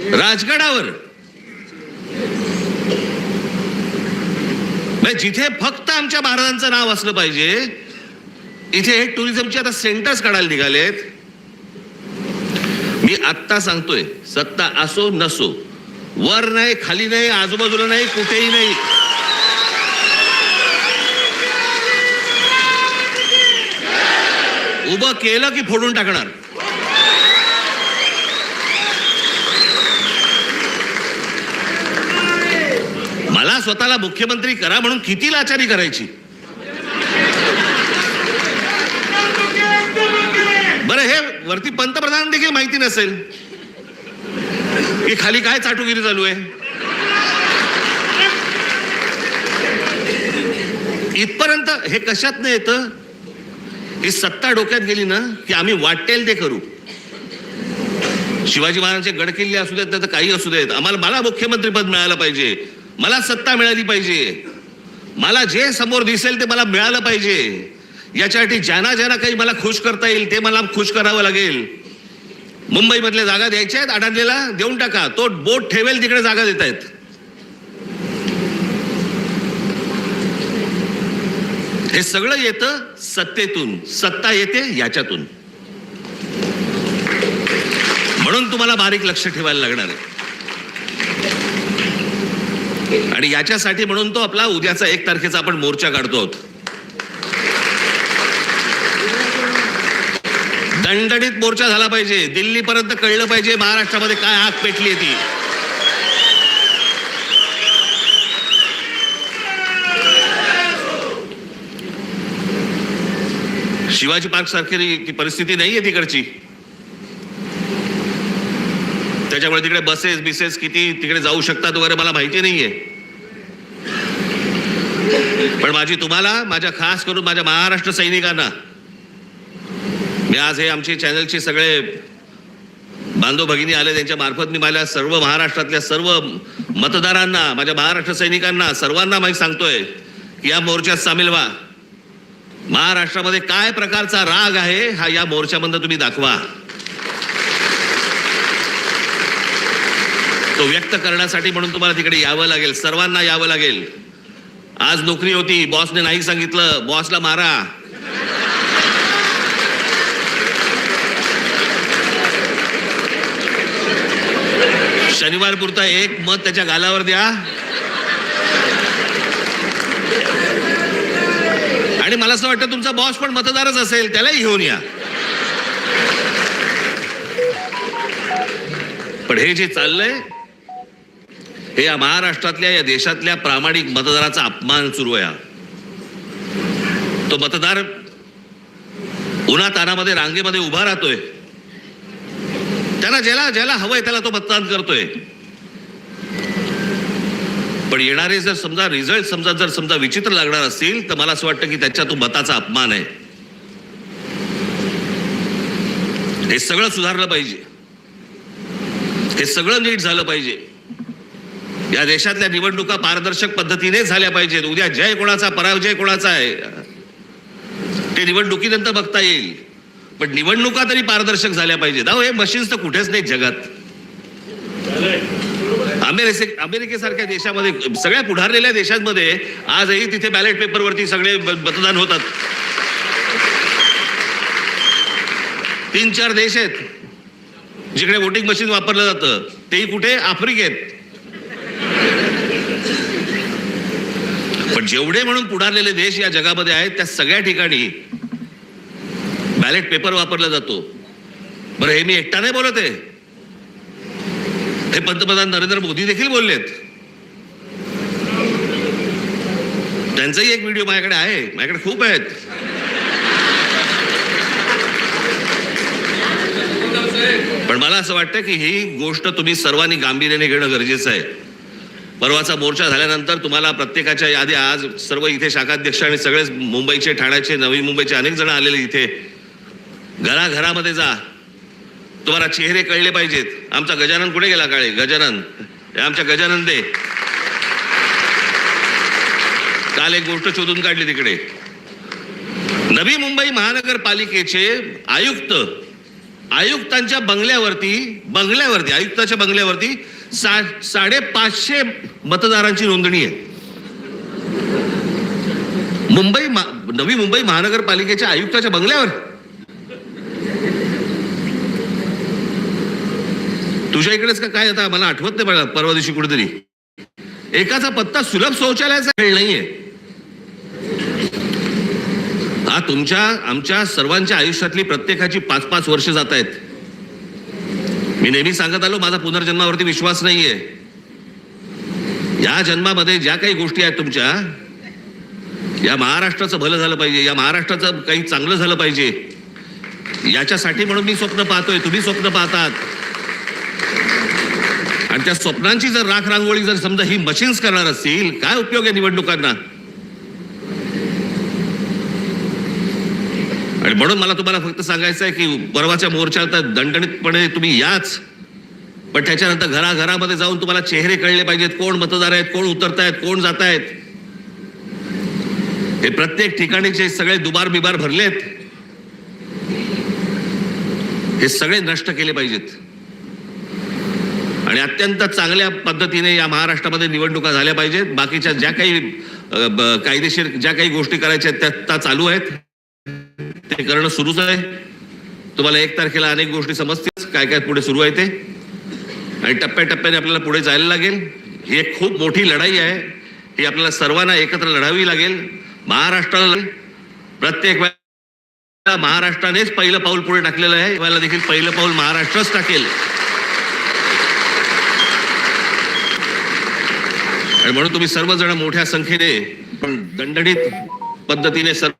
राजगडावर. म्हणजे जिथे फक्त आमच्या महाराजांचं नाव असलं पाहिजे इथे हे टुरिझमचे आता सेंटर्स काढायला निघालेत. मी आत्ता सांगतोय सत्ता असो नसो वर नाही खाली नाही आजूबाजूला नाही कुठेही नाही. उभं केलं की फोडून टाकणार. मला स्वतःला मुख्यमंत्री करा म्हणून किती लाचारी करायची? बरं हे वरती पंतप्रधान देखील माहिती नसेल. की खाली काय चाटुगिरी चालू आहे? इथपर्यंत हे कशात नाही येतं? ही सत्ता डोक्यात गेली ना की आम्ही वाटेल ते करू. शिवाजी महाराजांचे गडकिल्ले असू देत नाही तर काही असू देत. आम्हाला मला मुख्यमंत्रीपद मिळालं पाहिजे. मला सत्ता मिळाली पाहिजे. मला जे समोर दिसेल ते मला मिळालं पाहिजे. याच्यासाठी ज्यांना ज्यांना काही मला खुश करता येईल ते मला खुश करावं लागेल. मुंबईमधल्या जागा द्यायच्या आहेत अडाणलेला देऊन टाका. तो बोट ठेवेल तिकडे जागा देत आहेत. हे सगळं येतं सत्तेतून. सत्ता येते याच्यातून. म्हणून तुम्हाला बारीक लक्ष ठेवायला लागणार आहे. आणि याच्यासाठी म्हणून तो आपला उद्याचा एक तारखेचा आपण मोर्चा काढतो. आहोत दणदणीत मोर्चा झाला पाहिजे. दिल्लीपर्यंत कळलं पाहिजे महाराष्ट्रामध्ये काय आग पेटली ती. शिवाजी पार्क सारखी ती परिस्थिती नाहीये तिकडची. त्याच्यामुळे तिकडे बसेस बिसेस किती तिकडे जाऊ शकतात वगैरे मला माहिती नाहीये. पण माझी तुम्हाला माझ्या खास करून माझ्या महाराष्ट्र सैनिकांना मी आज हे आमचे चॅनलचे सगळे बांधव भगिनी आले त्यांच्या मार्फत मी माझ्या सर्व महाराष्ट्रातल्या सर्व मतदारांना माझ्या महाराष्ट्र सैनिकांना सर्वांना माहीत सांगतोय की या मोर्चात सामील व्हा. महाराष्ट्रामध्ये काय प्रकारचा राग आहे हा या मोर्चामधनं तुम्ही दाखवा. तो व्यक्त करण्यासाठी म्हणून तुम्हाला तिकडे यावं लागेल. सर्वांना यावं लागेल. आज नोकरी होती. बॉसने नाही सांगितलं. बॉसला मारा. शनिवार पुरता एक मत त्याच्या गालावर द्या. आणि मला असं वाटतं तुमचा बॉस पण मतदारच असेल. त्यालाही घेऊन या. पण हे जे चाललंय हे या महाराष्ट्रातल्या या देशातल्या प्रामाणिक मतदाराचा अपमान सुरू आहे तो मतदार उन्हा तानामध्ये रांगेमध्ये उभा राहतोय. त्याला ज्याला ज्याला हवंय त्याला तो मतदान करतोय. पण येणारे जर समजा रिझल्ट समजा जर समजा विचित्र लागणार असतील तर मला असं वाटतं की त्याच्या तो मताचा अपमान आहे. हे सगळं सुधारलं पाहिजे. हे सगळं नीट झालं पाहिजे. या देशातल्या निवडणुका पारदर्शक पद्धतीने झाल्या पाहिजेत. उद्या जय कोणाचा पराजय कोणाचा आहे? ते निवडणुकीनंतर बघता येईल. पण निवडणुका तरी पारदर्शक झाल्या पाहिजेत. अहो हे मशीन्स तर कुठेच नाही जगात. अमेरिके अमेरिकेसारख्या देशामध्ये सगळ्या पुढारलेल्या देशांमध्ये आजही तिथे बॅलेट पेपरवरती सगळे ब- मतदान होतात. तीन चार देश आहेत जिकडे वोटिंग मशीन वापरलं जातं. तेही कुठे? आफ्रिकेत. पण जेवढे म्हणून पुढारलेले देश या जगामध्ये आहेत त्या सगळ्या ठिकाणी बॅलेट पेपर वापरला जातो. बरं हे मी एकटा नाही बोलत आहे. हे पंतप्रधान नरेंद्र मोदी देखील बोललेत. त्यांचाही एक व्हिडिओ माझ्याकडे आहे. माझ्याकडे खूप आहेत. पण मला असं वाटतं की ही गोष्ट तुम्ही सर्वांनी गांभीर्याने घेणं गरजेचं आहे. परवाचा मोर्चा झाल्यानंतर तुम्हाला प्रत्येकाच्या यादी आज सर्व इथे शाखाध्यक्ष आणि सगळेच मुंबईचे ठाण्याचे नवी मुंबईचे अनेक जण आलेले इथे. घराघरामध्ये जा. तुम्हाला चेहरे कळले पाहिजेत. आमचा गजानन कुठे गेला काळे? गजानन. आमच्या गजानन दे. काल एक गोष्ट शोधून काढली तिकडे. नवी मुंबई महानगरपालिकेचे आयुक्त आयुक्तांच्या बंगल्यावरती बंगल्यावरती आयुक्ताच्या बंगल्यावरती सा साडेपाचशे मतदारांची नोंदणी आहे. मुंबई नवी मुंबई महानगरपालिकेच्या आयुक्ताच्या बंगल्यावर. तुझ्या इकडेच का काय आता मला आठवत नाही बघा परवा दिवशी कुठेतरी. एकाचा पत्ता सुलभ शौचालयाचा खेळ नाहीये. हा तुमच्या आमच्या सर्वांच्या आयुष्यातली प्रत्येकाची पाच पाच वर्ष जात आहेत. मी नेहमी सांगत आलो माझा पुनर्जन्मावरती विश्वास नाहीये. या जन्मामध्ये ज्या काही गोष्टी आहेत तुमच्या या महाराष्ट्राचं भलं झालं पाहिजे या महाराष्ट्राचं काही चांगलं झालं पाहिजे याच्यासाठी म्हणून मी स्वप्न पाहतोय तुम्ही स्वप्न पाहतात. आणि त्या स्वप्नांची जर राख रांगोळी जर समजा ही मशीन्स करणार असतील काय उपयोग आहे निवडणुकांना? आणि म्हणून मला तुम्हाला फक्त सांगायचं आहे की परवाच्या मोर्चात दणदणीतपणे तुम्ही याच. पण त्याच्यानंतर घराघरामध्ये जाऊन तुम्हाला चेहरे कळले पाहिजेत कोण मतदार आहेत कोण उतरतायत कोण जात आहेत हे प्रत्येक ठिकाणीचे सगळे दुबार बिबार भरलेत हे सगळे नष्ट केले पाहिजेत. आणि अत्यंत चांगल्या पद्धतीने या महाराष्ट्रामध्ये निवडणुका झाल्या पाहिजेत. बाकीच्या ज्या काही ब- कायदेशीर ज्या काही गोष्टी करायच्या आहेत त्या त्या चालू आहेत. ते करणं सुरूच आहे. तुम्हाला एक तारखेला अनेक गोष्टी समजतील. काय काय पुढे सुरू आहे ते. आणि टप्प्याटप्प्याने आपल्याला पुढे जायला लागेल. ही एक खूप मोठी लढाई आहे. ही आपल्याला सर्वांना एकत्र लढावी लागेल. महाराष्ट्राला प्रत्येक वेळेला महाराष्ट्रानेच पहिलं पाऊल पुढे टाकलेलं आहे. वेळेला देखील पहिलं पाऊल महाराष्ट्रच टाकेल. आणि म्हणून तुम्ही सर्वजण मोठ्या संख्येने पण दणदणीत पद्धतीने सर्व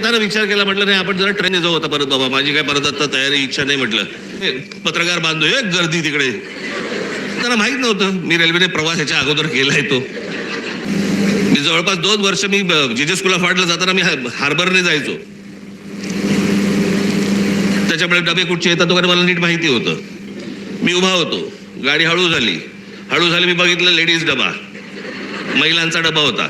जरा विचार केला म्हटलं नाही आपण जरा ट्रेनने जाऊ आता परत बाबा. माझी काय परत आता तयारी इच्छा नाही म्हटलं. हे, पत्रकार बांधतो एक गर्दी तिकडे. त्यांना माहीत नव्हतं. मी रेल्वेने प्रवास याच्या अगोदर केलाय तो. मी जवळपास दोन वर्ष मी जिजे स्कूलला फाटलं जाताना मी हार्बरने जायचो. त्याच्यामुळे डबे कुठचे येतात वगैरे मला नीट माहिती होतं. मी उभा होतो. गाडी हळू झाली. हळू झाली मी बघितलं लेडीज डबा. महिलांचा डबा होता.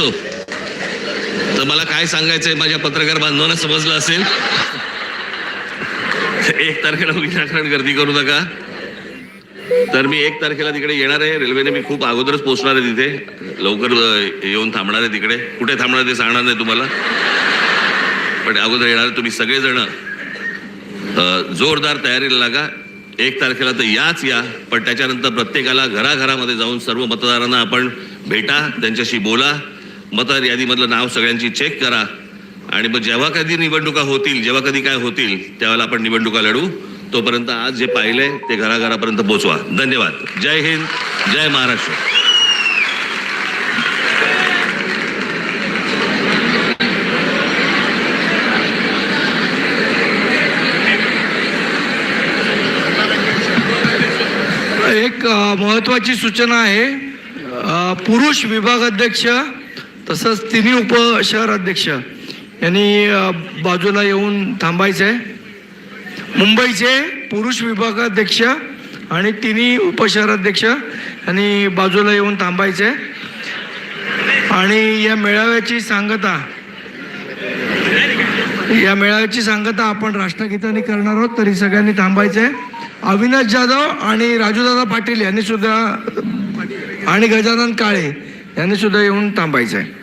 असो. तर मला काय सांगायचंय माझ्या पत्रकार बांधवांना समजलं असेल? एक तारखेला विनाकारण गर्दी करू नका. तर मी एक तारखेला तिकडे येणार आहे. रेल्वेने मी खूप अगोदरच पोहोचणार आहे तिथे. लवकर येऊन थांबणार आहे तिकडे. कुठे थांबणार ते सांगणार नाही तुम्हाला. पण अगोदर येणार आहे तुम्ही सगळेजण. जोरदार तयारीला लागा. एक तारखेला तर याच या. पण त्याच्यानंतर प्रत्येकाला घराघरामध्ये जाऊन सर्व मतदारांना आपण भेटा त्यांच्याशी बोला. मतदार यादीमधलं नाव सगळ्यांची चेक करा. आणि मग जेव्हा कधी निवडणुका होतील जेव्हा कधी काय होतील त्यावेळेला आपण निवडणुका लढू. तोपर्यंत आज जे पाहिलंय ते घराघरापर्यंत पोहोचवा धन्यवाद. जय हिंद जय महाराष्ट्र. एक महत्वाची सूचना आहे. पुरुष विभाग अध्यक्ष तसंच तिन्ही उप शहराध्यक्ष यांनी बाजूला येऊन थांबायचं आहे मुंबईचे पुरुष विभागाध्यक्ष आणि तिन्ही उपशहराध्यक्ष यांनी बाजूला येऊन थांबायचे आहे आणि या मेळाव्याची सांगता या मेळाव्याची सांगता आपण राष्ट्रगीताने करणार आहोत तरी सगळ्यांनी थांबायचं आहे अविनाश जाधव आणि राजूदादा पाटील यांनी सुद्धा आणि गजानन काळे यांनी सुद्धा येऊन थांबायचं आहे